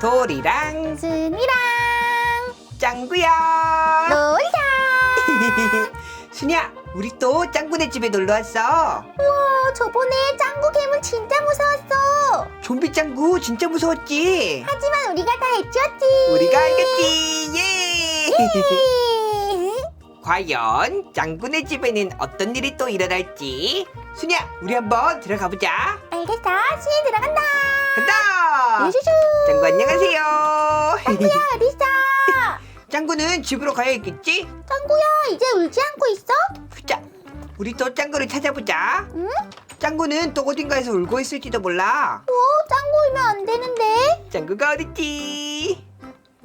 도리랑 순이랑 짱구야. 놀자. 순이야, 우리 또 짱구네 집에 놀러 왔어. 우와, 저번에 짱구 괴물 진짜 무서웠어. 좀비 짱구 진짜 무서웠지? 하지만 우리가 다 해치웠지. 우리가 알겠지. 예. 예. 과연 짱구네 집에는 어떤 일이 또 일어날지. 순이야, 우리 한번 들어가 보자. 알겠어, 순이 들어간다. 간다. 슈슈. 짱구 안녕하세요. 짱구야 어딨어? 짱구는 집으로 가야 있겠지? 짱구야 이제 울지 않고 있어? 자, 우리 또 짱구를 찾아보자. 응? 짱구는 또 어딘가에서 울고 있을지도 몰라. 어, 짱구 울면 안 되는데. 짱구가 어딨지?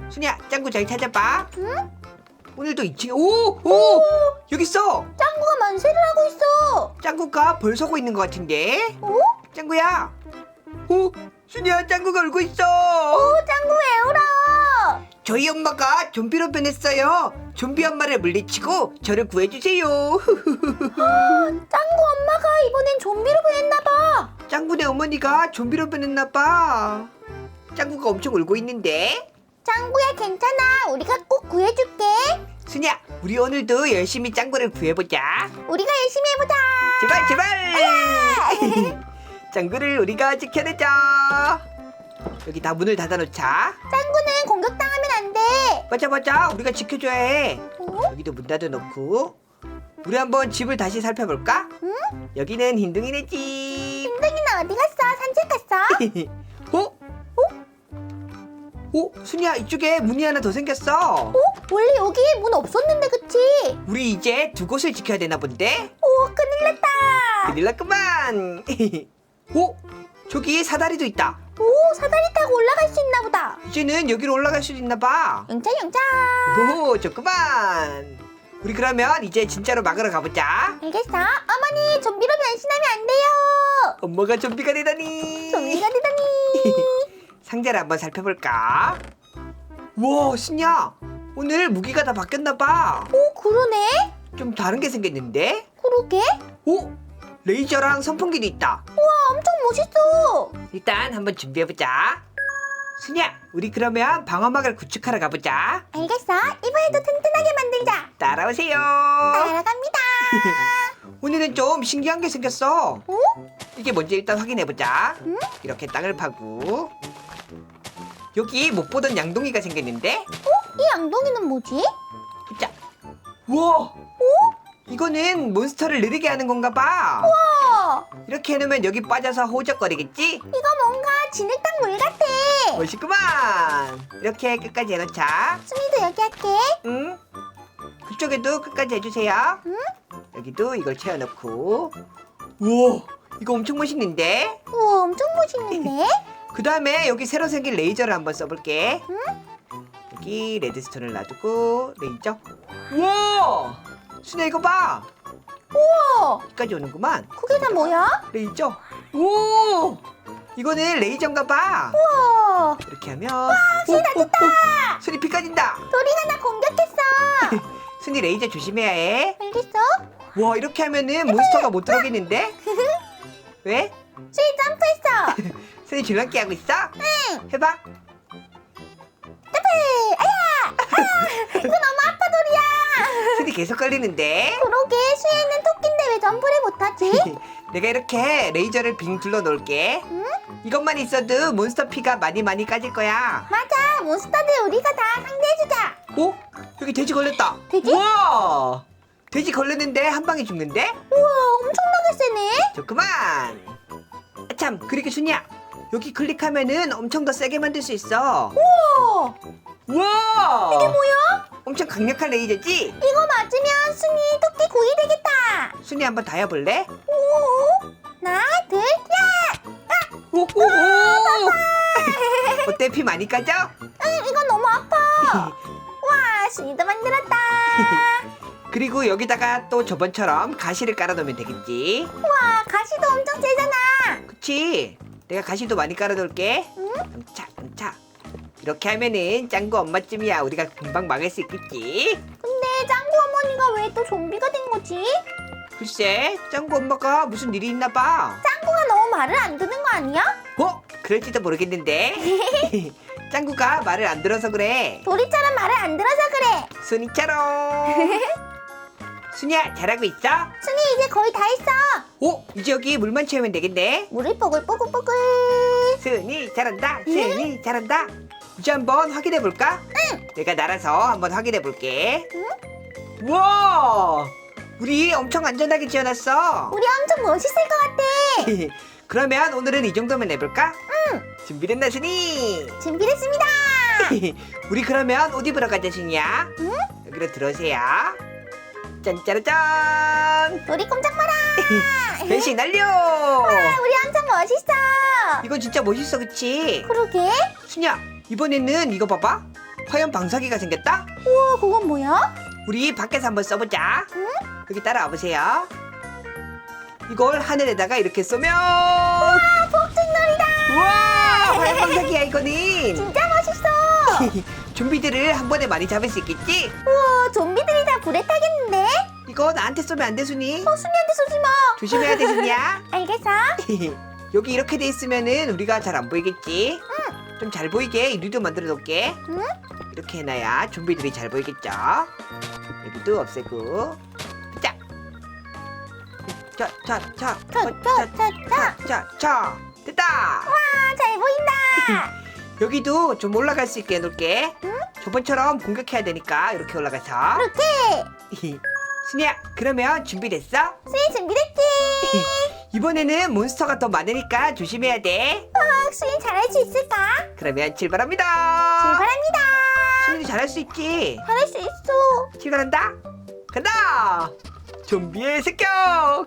순이야, 짱구 잘 찾아봐. 응? 오늘도 2층에 오! 오! 여기 있어! 짱구가 만세를 하고 있어. 짱구가 벌 서고 있는 것 같은데? 어? 짱구야! 오! 순이야, 짱구가 울고 있어! 오, 짱구 왜 울어? 저희 엄마가 좀비로 변했어요. 좀비 엄마를 물리치고 저를 구해주세요. 짱구 엄마가 이번엔 좀비로 변했나 봐. 짱구네 어머니가 좀비로 변했나 봐. 짱구가 엄청 울고 있는데? 짱구야 괜찮아. 우리가 꼭 구해줄게. 순이야, 우리 오늘도 열심히 짱구를 구해보자. 우리가 열심히 해보자. 제발, 제발! 짱구를 우리가 지켜내자. 여기 다 문을 닫아놓자. 짱구는 공격당하면 안 돼. 맞아, 맞아. 우리가 지켜줘야 해. 어? 여기도 문 닫아놓고. 우리 한번 집을 다시 살펴볼까? 응? 여기는 흰둥이네 집. 흰둥이는 어디 갔어? 산책 갔어? 어? 어? 순이야 이쪽에 문이 하나 더 생겼어 어? 원래 여기 문 없었는데 그치? 우리 이제 두 곳을 지켜야 되나 본데? 오 큰일 났다. 큰일 났구만 어? 저기 사다리도 있다 오 사다리 타고 올라갈 수 있나 보다. 이제는 여기로 올라갈 수도 있나 봐 영차 영차. 오 좋구만 우리 그러면 이제 진짜로 막으러 가보자 알겠어. 어머니 좀비로 변신하면 안 돼요. 엄마가 좀비가 되다니 좀비가 되다니. 상자를 한번 살펴볼까? 우와 순이야 오늘 무기가 다 바뀌었나 봐좀 오 그러네. 다른 게 생겼는데? 그러게. 오! 레이저랑 선풍기도 있다. 와 엄청 멋있어. 일단 한번 준비해보자. 순이야, 우리 그러면 방어막을 구축하러 가보자. 알겠어. 이번에도 튼튼하게 만들자. 따라오세요. 따라갑니다. 오늘은 좀 신기한 게 생겼어. 어? 이게 뭔지 일단 확인해보자. 응? 이렇게 땅을 파고. 여기 못 보던 양동이가 생겼는데? 이 양동이는 뭐지? 자, 우와! 이거는 몬스터를 느리게 하는 건가 봐. 어, 이렇게 해놓으면 여기 빠져서 호적거리겠지? 이거 뭔가 진흙탕 물 같아. 멋있구만. 이렇게 끝까지 해놓자. 수미도 여기 할게. 응? 그쪽에도 끝까지 해주세요. 응? 여기도 이걸 채워놓고. 우와, 이거 엄청 멋있는데? 우와 엄청 멋있는데? 그 다음에 여기 새로 생긴 레이저를 한번 써볼게. 응? 여기 레드스톤을 놔두고 레이저. 우와! 순야 이거 봐. 우와 여기까지 오는구만. 그게 다 뭐야? 레이저. 오! 이거는 레이저인가 봐. 우와 이렇게 하면. 와, 순이 다쳤다! 순이 피 까진다. 도리가 나 공격했어. 순이 레이저 조심해야 해. 알겠어? 와, 이렇게 하면은 몬스터가 못 들어오겠는데? 왜? 수이 점프했어. 순이 줄넘기 하고 있어? 응. 해봐. 점프. 아야. 아, 이거 너무 아파 순이 계속 걸리는데? 그러게 수이는 토끼인데 왜 점프를 못하지? 내가 이렇게 레이저를 빙 둘러 놓을게. 응? 이것만 있어도 몬스터 피가 많이 많이 까질 거야. 맞아 몬스터들 우리가 다 상대해주자. 오? 여기 돼지 걸렸다. 돼지? 우와! 돼지 걸렸는데 한 방에 죽는데? 우와 엄청나게 세네. 좋구만. 아, 참, 그리고 순이야. 여기 클릭하면은 엄청 더 세게 만들 수 있어. 우와 우와! 이게 뭐야? 엄청 강력한 레이저지? 이거 맞으면 순이 토끼 구이 되겠다. 순이 한번 다 해볼래? 오 하나 둘 야. 오오오! 어때 피 많이 까져? 응 이건 너무 아파. 와 순이도 만들었다. 그리고 여기다가 또 저번처럼 가시를 깔아놓으면 되겠지? 와 가시도 엄청 세잖아. 그치? 내가 가시도 많이 깔아놓을게. 응? 자, 자. 이렇게 하면은 짱구 엄마쯤이야. 우리가 금방 막을 수 있겠지? 근데 짱구 어머니가 왜 또 좀비가 된 거지? 글쎄, 짱구 엄마가 무슨 일이 있나 봐. 짱구가 너무 말을 안 듣는 거 아니야? 어? 그럴지도 모르겠는데. 짱구가 말을 안 들어서 그래. 도리처럼 말을 안 들어서 그래. 순이처럼. 순이야 잘하고 있어? 순이 이제 거의 다 했어. 오 이제 여기 물만 채우면 되겠네. 물을 뽀글뽀글뽀글. 순이 잘한다. 순이 잘한다. 이제 한번 확인해 볼까? 응. 내가 날아서 한번 확인해 볼게. 와, 우리 엄청 안전하게 지어놨어. 우리 엄청 멋있을 것 같아. 그러면 오늘은 이 정도면 해볼까? 응. 준비됐나 순이? 준비됐습니다. 우리 그러면 옷 입으러 가자 순이야. 응? 여기로 들어오세요. 짠짜라짠. 우리 꼼짝 마라. 변신 완료. 와, 우리 엄청 멋있어. 이건 진짜 멋있어, 그치? 그러게. 순이야, 이번에는 이거 봐봐. 화염 방사기가 생겼다. 우와, 그건 뭐야? 우리 밖에서 한번 써보자. 응? 여기 따라와 보세요. 이걸 하늘에다가 이렇게 쏘면 아, 폭죽놀이다. 우와 화염 방사기야 이거는. 진짜 멋있어. 좀비들을 한 번에 많이 잡을 수 있겠지? 우와, 좀비들이 다 불에 타겠는데? 이거 나한테 쏘면 안 돼 순이. 어, 순이한테 쏘지 마. 조심해야 돼 순이야. 알겠어. 여기 이렇게 돼 있으면은 우리가 잘 안 보이겠지? 좀 잘 보이게 유리도 만들어 놓을게. 응? 이렇게 해놔야 좀비들이 잘 보이겠죠? 여기도 없애고. 자. 자, 자, 자, 차, 어, 차, 차, 차. 자, 자, 됐다. 아, 잘 보인다. 여기도 좀 올라갈 수 있게 해놓을게. 응? 저번처럼 공격해야 되니까 이렇게 올라가서. 이렇게. 순이야, 그러면 준비됐어? 순이 준비됐지? 이번에는 몬스터가 더 많으니까 조심해야 돼. 어, 순이 잘할 수 있을까? 그러면 출발합니다. 출발합니다. 순이도 잘할 수 있지. 잘할 수 있어. 출발한다. 간다. 좀비의 습격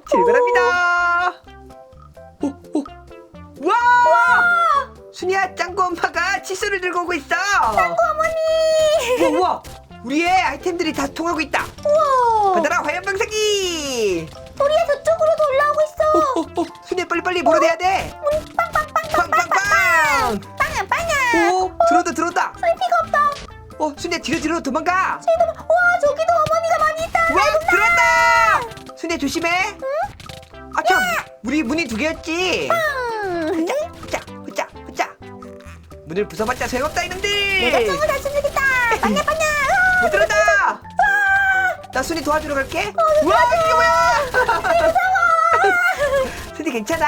출발합니다. 오, 오. 와! 순이야 짱구 엄마가 칫솔을 들고 오고 있어. 짱구 어머니. 우와, 우와. 우리의 아이템들이 다 통하고 있다. 우와. 받아라 화염 방사기. 도리야 저쪽으로 올라오고 있어. 오, 오, 오. 순이 빨리 빨리 몰아내야 돼. 빵빵빵빵. 빵야 빵야. 오, 들어온다 들어온다. 순이 피가 없다. 어, 순이야 뒤로 뒤로 도망가. 순이 너무. 와 저기도 어머니가 많이 있다. 와, 들어온다. 순이야 조심해. 아 참, 우리 문이 두 개였지. 음. 후짜 후짜 후짜 문을 부숴봤자 소용없다 이놈들 내가 짱구 다시 주겠다. 빵야 빵야. 아, 못 들어온다 나 순이 도와주러 갈게 우와 이게 뭐야 순이 괜찮아?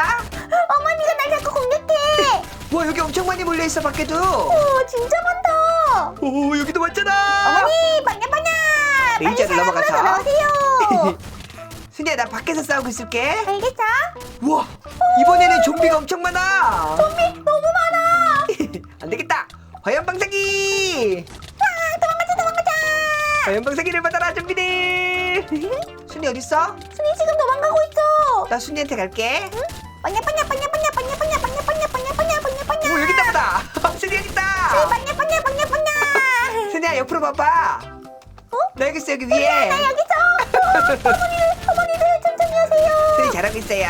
어머니가 날 자꾸 공격해. 우와 여기 엄청 많이 몰려 있어 밖에도 오 진짜 많다. 오 여기도 많잖아 어머니 빵야. 빨리 레이저를 사랑으로 넘어가서. 돌아오세요. 순이야 나 밖에서 싸우고 있을게 알겠어? 우와 이번에는 좀비가 엄청 많아 좀비 너무 많아. 안 되겠다 화염 방사기 아, 도망가자 도망가자. 화염 방사기를 받아라 좀비들 순이 어딨어? 순이 지금 도망가고 있어. 나 순이한테 갈게 빵야 빵야 빵야 빵야 빵야 빵야 빵야 빵야 빵야 빵야 빵야 빵야. 오 여기 있다 보다 순이 여기 있다 빵야 빵야 빵야 빵야. 순이야 옆으로 봐봐 어? 나 여기 있어 여기 위에 나 여기서. 어머니들 어머니들 천천히 하세요. 순이 잘하고 있어요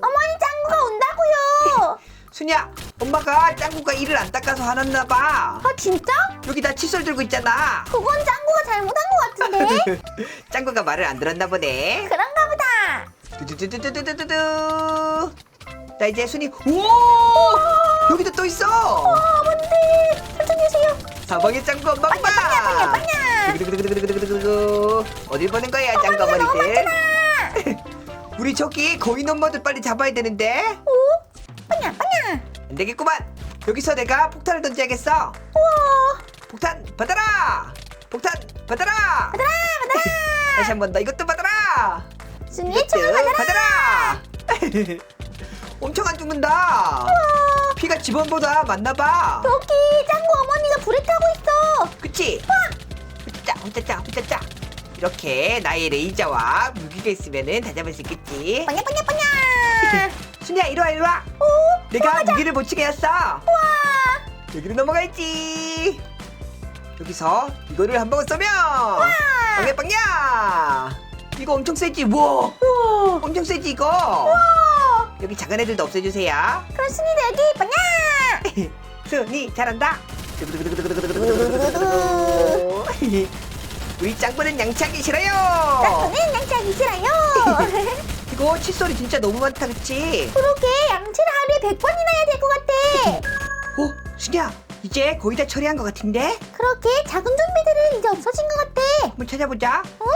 어머니 짱구가 온다고요. 순이야 엄마가 짱구가 이를 안 닦아서 화났나 봐 아 진짜? 여기 나 칫솔 들고 있잖아 그건 짱구가 잘못한 것 같은데. 짱구가 말을 안 들었나 보네 그런 뚜뚜뚜뚜뚜뚜뚜. 나 이제 순이 우와 여기도 또 있어. 어, 뭔데? 설정해주세요. 사방에 짱구 빵빵. 빵야, 빵야, 빵야. 두두두두두두두. 어딜 보는 거야, 짱구 어머니들. 우리 저기 거인 엄마들 빨리 잡아야 되는데. 오? 빵야, 빵야. 안 되겠구만. 여기서 내가 폭탄을 던져야겠어. 우와. 폭탄 받아라. 폭탄 받아라. 받아라, 받아라. 다시 한 번 더 이것도 받아라. 이것도 받아라. 엄청 안 죽는다! 피가 지번보다 많나봐! 여기 짱구 어머니가 불에 타고 있어. 그치? 후짜짜 후짜짜 후짜짜 이렇게 나의 레이저와 무기가 있으면은 다 잡을 수 있겠지? 빵야 빵야 빵야. 순이야 이리 와 이리 와! 오. 내가 무기를 못 치게 했어! 와. 여기로 넘어가 있지! 여기서 이거를 한 번 쏘면 빵야 빵야 이거 엄청 세지 우와 우와. 엄청 세지 이거 우와. 여기 작은 애들도 없애주세요 그럼 순이도 여기 빵야. 순이 잘한다 우리 짱구는 양치하기 싫어요 짱구는 양치하기 싫어요. 이거 칫솔이 진짜 너무 많다 그치? 그러게 양치를 하루에 100번이나 해야 될 것 같아. 어? 순이야 이제 거의 다 처리한 것 같은데? 그렇게 작은 좀비들은 이제 없어진 것 같아. 한번 찾아보자. 어?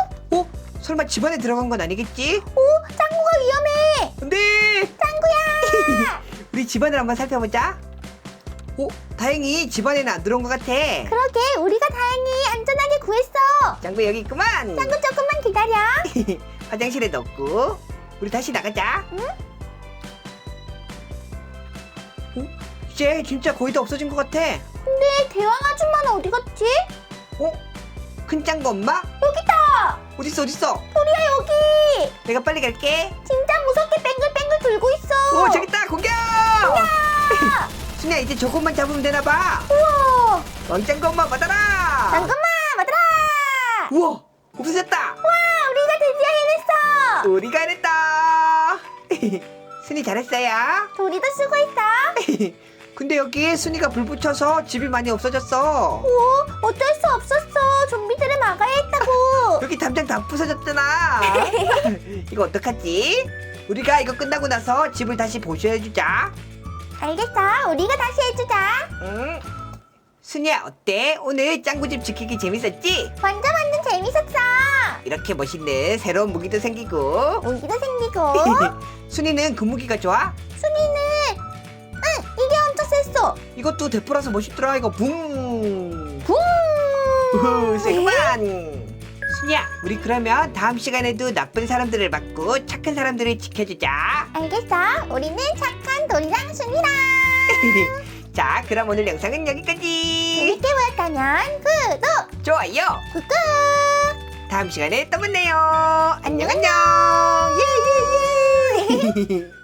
어? 설마 집안에 들어간 건 아니겠지? 오, 짱구가 위험해. 안돼! 짱구야. 우리 집안을 한번 살펴보자. 오, 다행히 집안에는 안 들어온 것 같아. 그러게 우리가 다행히 안전하게 구했어. 짱구 여기 있구만. 짱구 조금만 기다려. 화장실에 넣고 우리 다시 나가자. 응? 어? 이제 진짜 거의 다 없어진 것 같아. 근데 대왕 아줌마는 어디 갔지? 어? 큰 짱구 엄마? 여기다. 어딨어 어딨어? 우리야 여기. 내가 빨리 갈게. 진짜 무섭게 뱅글뱅글 돌고 있어. 오 저기 있다 공격! 순이야 이제 저것만 잡으면 되나 봐. 우와. 왕짱구 엄마 받아라. 잠깐만 맞아라. 우와 없어졌다. 와 우리가 드디어 해냈어. 우리가 해냈다. 순이 잘했어요. 도리도 수고했어. 근데 여기 순이가 불 붙여서 집이 많이 없어졌어. 오 어쩔 수 없었어. 좀비들을 막아야 했다고. 여기 담장 다 부서졌잖아. 이거 어떡하지? 우리가 이거 끝나고 나서 집을 다시 보셔해주자. 알겠어. 우리가 다시 해주자. 응. 순이야 어때? 오늘 짱구집 지키기 재밌었지? 완전 완전 재밌었어. 이렇게 멋있는 새로운 무기도 생기고. 무기도 생기고. 순이는 그 무기가 좋아? 순이는 응 이게 엄청 셌어. 이것도 대포라서 멋있더라. 이거 붕. 붕. 우후, 세구만. 순이야, 우리 그러면 다음 시간에도 나쁜 사람들을 막고 착한 사람들을 지켜주자. 알겠어. 우리는 착한 도리랑 순이랑. 자, 그럼 오늘 영상은 여기까지. 재밌게 보였다면 구독 좋아요. 꾹꾹. 다음 시간에 또 만나요. 안녕, 안녕. 예, 예, 예.